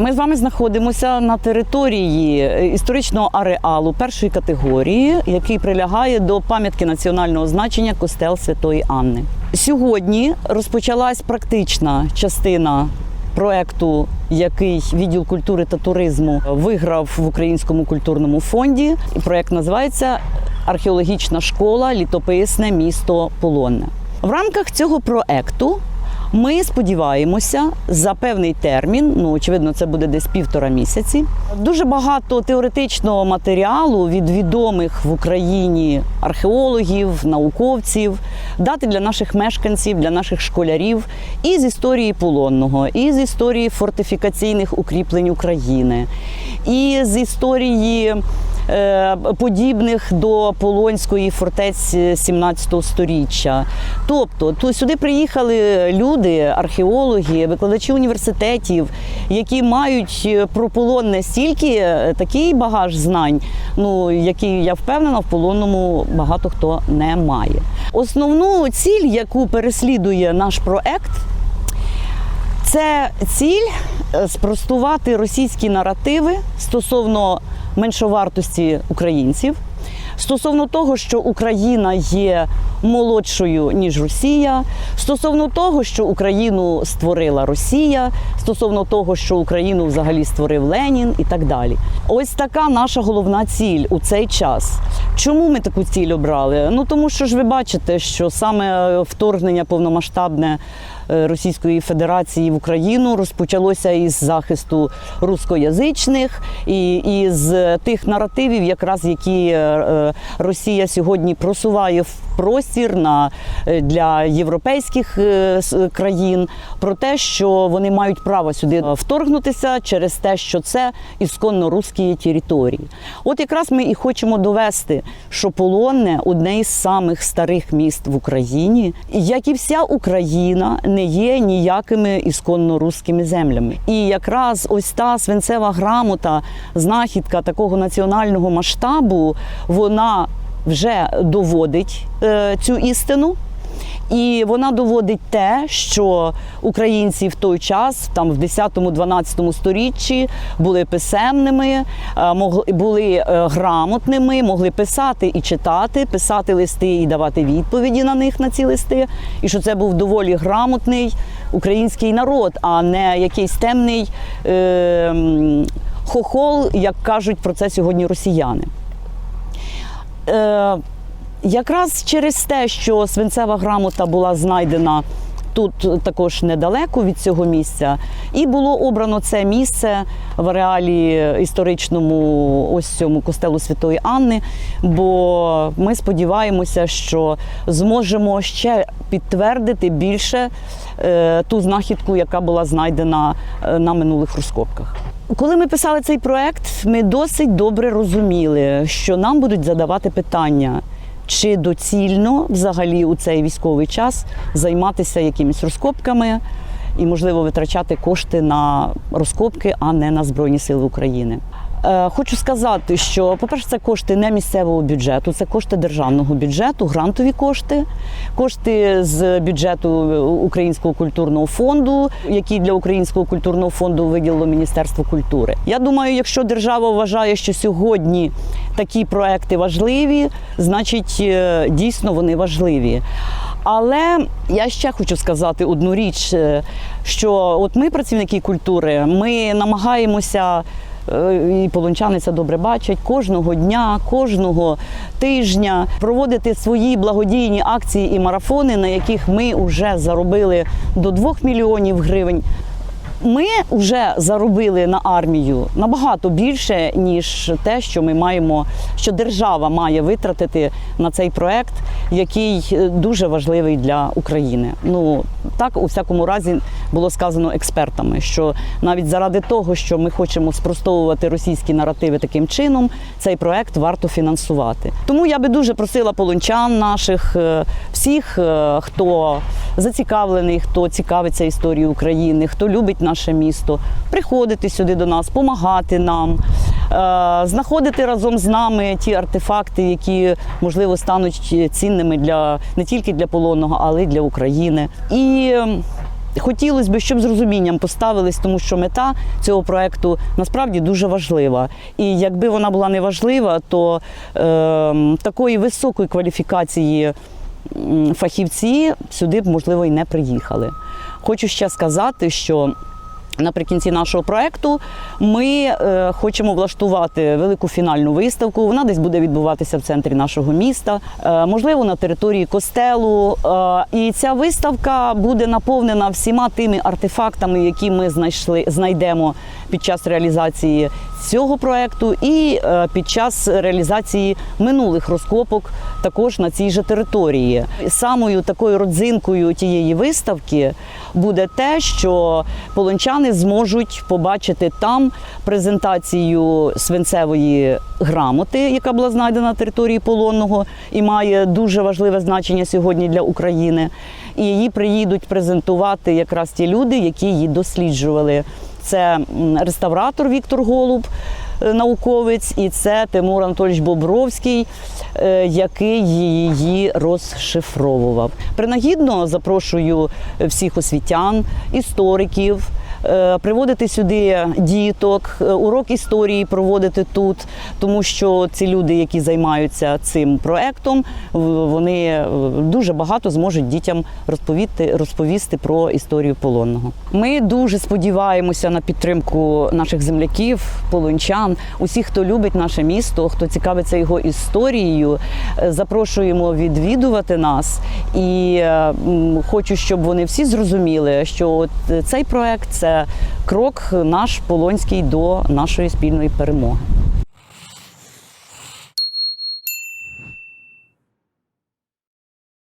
Ми з вами знаходимося на території е, історичного ареалу першої категорії, який прилягає до пам'ятки національного значення Костел Святої Анни. Сьогодні розпочалась практична частина проекту, який відділ культури та туризму виграв в Українському культурному фонді. Проект називається Археологічна школа Літописне місто Полонне. В рамках цього проекту ми сподіваємося за певний термін, ну очевидно, це буде десь півтора місяці. Дуже багато теоретичного матеріалу від відомих в Україні археологів, науковців дати для наших мешканців, для наших школярів і з історії полонного, і з історії фортифікаційних укріплень України, і з історії подібних до Полонської фортець 17 сторіччя. Тобто, то сюди приїхали люди, археологи, викладачі університетів, які мають е, про полон не стільки е, такий багаж знань, ну який я впевнена, в полонному багато хто не має. Основну ціль, яку переслідує наш проект, це ціль е, спростувати російські наративи стосовно меншовартості українців, стосовно того, що Україна є молодшою ніж Росія, стосовно того, що Україну створила Росія, стосовно того, що Україну взагалі створив Ленін і так далі. Ось така наша головна ціль у цей час. Чому ми таку ціль обрали? Ну тому що ж ви бачите, що саме вторгнення повномасштабне Російської Федерації в Україну розпочалося із захисту рускоязичних і із тих наративів, якраз які е, е, Росія сьогодні просуває в простір на е, для європейських е, країн про те, що вони мають право сюди е, вторгнутися через те, що це ісконно русські території. От якраз ми і хочемо довести, що полонне одне із самих старих міст в Україні, як і вся Україна, не є ніякими ісконно руськими землями. І якраз ось та свинцева грамота, знахідка такого національного масштабу, вона вже доводить е, цю істину. І вона доводить те, що українці в той час, там в 10-12 сторіччі, були писемними, е, були е, грамотними, могли писати і читати, писати листи і давати відповіді на них на ці листи. І що це був доволі грамотний український народ, а не якийсь темний е, хохол, як кажуть про це сьогодні росіяни. Е, якраз через те, що свинцева грамота була знайдена тут також недалеко від цього місця, і було обрано це місце в ареалі історичному ось цьому костелу Святої Анни. Бо ми сподіваємося, що зможемо ще підтвердити більше е, ту знахідку, яка була знайдена е, на минулих розкопках. Коли ми писали цей проект, ми досить добре розуміли, що нам будуть задавати питання, чи доцільно взагалі у цей військовий час займатися якимись розкопками і, можливо, витрачати кошти на розкопки, а не на Збройні Сили України. Е, Хочу сказати, що, по-перше, це кошти не місцевого бюджету, це кошти державного бюджету, грантові кошти, кошти з бюджету Українського культурного фонду, які для Українського культурного фонду виділило Міністерство культури. Я думаю, якщо держава вважає, що сьогодні такі проекти важливі, значить е, дійсно вони важливі. Але я ще хочу сказати одну річ, е, що от ми, працівники культури, ми намагаємося. Е, І полончани це добре бачать кожного дня, кожного тижня проводити свої благодійні акції і марафони, на яких ми вже заробили до 2 мільйонів гривень. Ми вже заробили на армію набагато більше, ніж те, що ми маємо, що держава має витратити на цей проект, який е, дуже важливий для України. Ну так у всякому разі було сказано експертами, що навіть заради того, що ми хочемо спростовувати російські наративи таким чином, цей проект варто фінансувати. Тому я би дуже просила полончан наших, е, всіх, е, хто зацікавлений, хто цікавиться історією України, хто любить наше місто, приходити сюди до нас, допомагати нам, знаходити разом з нами ті артефакти, які можливо стануть цінними для не тільки для полонного, але й для України. І Хотілося б, щоб з розумінням поставились, тому що мета цього проекту насправді дуже важлива. І якби вона була не важлива, то е, такої високої кваліфікації фахівці сюди б, можливо, і не приїхали. Хочу ще сказати, що Наприкінці нашого проекту ми е, хочемо влаштувати велику фінальну виставку. Вона десь буде відбуватися в центрі нашого міста, е, можливо, на території костелу. Е, і ця виставка буде наповнена всіма тими артефактами, які ми знайшли, знайдемо під час реалізації цього проекту, і під час реалізації минулих розкопок також на цій же території. Самою такою родзинкою тієї виставки буде те, що полончани зможуть побачити там презентацію свинцевої грамоти, яка була знайдена на території полонного і має дуже важливе значення сьогодні для України. І її приїдуть презентувати якраз ті люди, які її досліджували. Це реставратор Віктор Голуб, е, науковець, і це Тимур Анатольович Бобровський, е, який її розшифровував. Принагідно запрошую всіх освітян, істориків. Е, Приводити сюди діток, е, урок історії проводити тут, тому що ці люди, які займаються цим проектом, вони е, дуже багато зможуть дітям розповісти, розповісти про історію полонного. Ми дуже сподіваємося на підтримку наших земляків, полончан, усіх, хто любить наше місто, хто цікавиться його історією. Запрошуємо відвідувати нас і хочу, щоб вони всі зрозуміли, що цей проект крок наш полонський до нашої спільної перемоги.